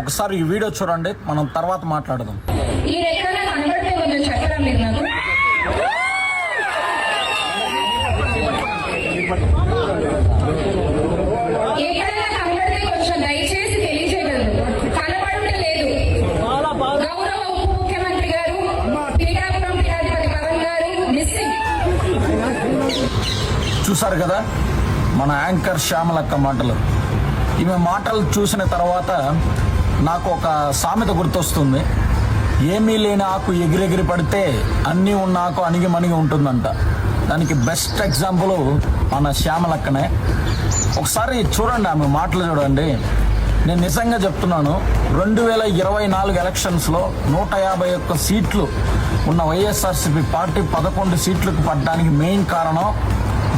ఒకసారి ఈ వీడియో చూడండి మనం తర్వాత మాట్లాడదాం. చూసారు కదా మన యాంకర్ శ్యామలక్క మాటలు. ఈమె మాటలు చూసిన తర్వాత నాకు ఒక సామెత గుర్తొస్తుంది. ఏమీ లేని ఆకు ఎగిరెగిరి పడితే అన్నీ ఉన్న ఆకు అణిగి మణిగి ఉంటుందంట. దానికి బెస్ట్ ఎగ్జాంపుల్ మన శ్యామలక్కనే. ఒకసారి చూడండి ఆమె మాటలు చూడండి. నేను నిజంగా చెప్తున్నాను రెండు వేల ఇరవై నాలుగు ఎలక్షన్స్లో నూట యాభై ఒక్క సీట్లు ఉన్న వైఎస్ఆర్సీపీ పార్టీ పదకొండు సీట్లకు పడడానికి మెయిన్ కారణం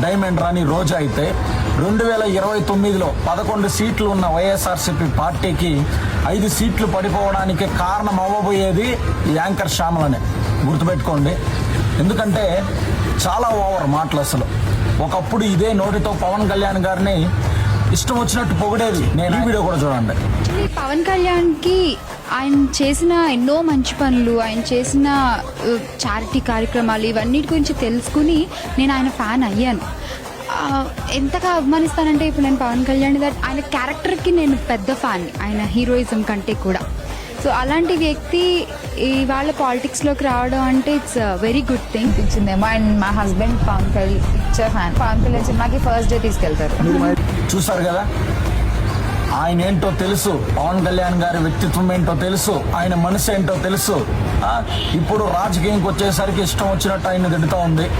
డైమండ్ రాణి రోజా అయితే. రెండు వేల ఇరవై తొమ్మిదిలో పదకొండు సీట్లు ఉన్న వైఎస్ఆర్సీపీ పార్టీకి ఐదు సీట్లు పడిపోవడానికి కారణం అవ్వబోయేది యాంకర్ శ్యామలనే. గుర్తుపెట్టుకోండి. ఎందుకంటే చాలా ఓవర్ మాటలు అసలు. ఒకప్పుడు ఇదే నోటితో పవన్ కళ్యాణ్ గారిని ఇష్టం వచ్చినట్టు పొగిడేది. నేను ఈ వీడియో కూడా చూడండి. పవన్ కళ్యాణ్కి ఆయన చేసిన ఎన్నో మంచి పనులు ఆయన చేసిన చారిటీ కార్యక్రమాలు ఇవన్నిటి గురించి తెలుసుకుని నేను ఆయన ఫ్యాన్ అయ్యాను. ఎంతగా అభిమానిస్తానంటే ఇప్పుడు నేను పవన్ కళ్యాణ్ దట్ ఆయన క్యారెక్టర్కి నేను పెద్ద ఫ్యాన్. ఆయన హీరోయిజం కంటే కూడా. సో అలాంటి వ్యక్తి ఇవాళ పాలిటిక్స్లోకి రావడం అంటే ఇట్స్ వెరీ గుడ్ థింగ్ అనిపించిందేమో. అండ్ మా husband Pawan Kalyan picture fan Pawan Kalyan సినిమాకి ఫస్ట్ డే తీసుకెళ్తారు. చూసారు కదా? ఆయన ఏంటో తెలుసు. పవన్ కళ్యాణ్ గారి వ్యక్తిత్వం ఏంటో తెలుసు. ఆయన మనసు ఏంటో తెలుసు. ఆ, ఇప్పుడు రాజకీయంకి వచ్చేసరికి ఇష్టం వచ్చినట్టు ఆయన తిడుతూ ఉంది.